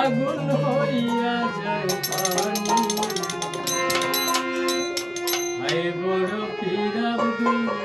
আগুন হইয়া যায় পানি। হায় বড় পীর আব্দুল